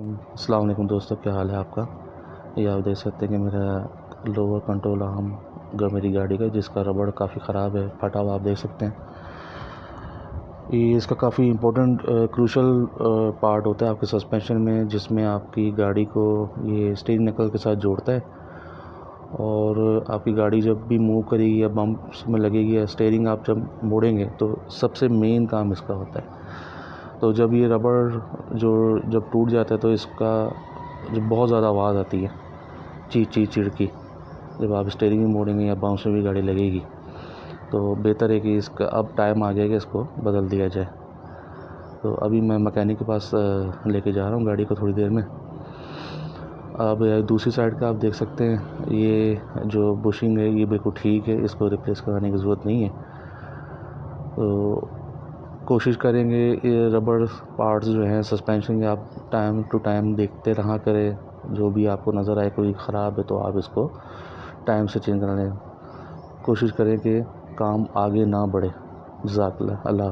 السلام علیکم دوستو، کیا حال ہے آپ کا؟ یہ آپ دیکھ سکتے ہیں کہ میرا لوور کنٹرول آرم میری گاڑی کا جس کا ربڑ کافی خراب ہے، پھٹا ہوا آپ دیکھ سکتے ہیں۔ یہ اس کا کافی امپورٹنٹ کروشل پارٹ ہوتا ہے آپ کے سسپینشن میں، جس میں آپ کی گاڑی کو یہ اسٹیرنگ نکل کے ساتھ جوڑتا ہے۔ اور آپ کی گاڑی جب بھی موو کرے گی یا بمپس میں لگے گی یا اسٹیرنگ آپ جب موڑیں گے، تو سب سے مین کام اس کا ہوتا ہے۔ تو جب یہ ربڑ جو جب ٹوٹ جاتا ہے تو اس کا جو بہت زیادہ آواز آتی ہے چی چی چڑ کی جب آپ اسٹیرنگ میں موڑیں گے یا باؤنس میں بھی گاڑی لگے گی، تو بہتر ہے کہ اس کا اب ٹائم آ گیا کہ اس کو بدل دیا جائے۔ تو ابھی میں مکینک کے پاس لے کے جا رہا ہوں گاڑی کو تھوڑی دیر میں۔ اب دوسری سائڈ کا آپ دیکھ سکتے ہیں، یہ جو بشنگ ہے یہ بالکل ٹھیک ہے، اس کو ریپلیس کرانے کی ضرورت نہیں ہے۔ تو کوشش کریں گے یہ ربڑ پارٹس جو ہیں سسپینشن کے آپ ٹائم ٹو ٹائم دیکھتے رہا کریں، جو بھی آپ کو نظر آئے کوئی خراب ہے تو آپ اس کو ٹائم سے چینج کرا لیں۔ کوشش کریں کہ کام آگے نہ بڑھے۔ جزاک اللہ اللہ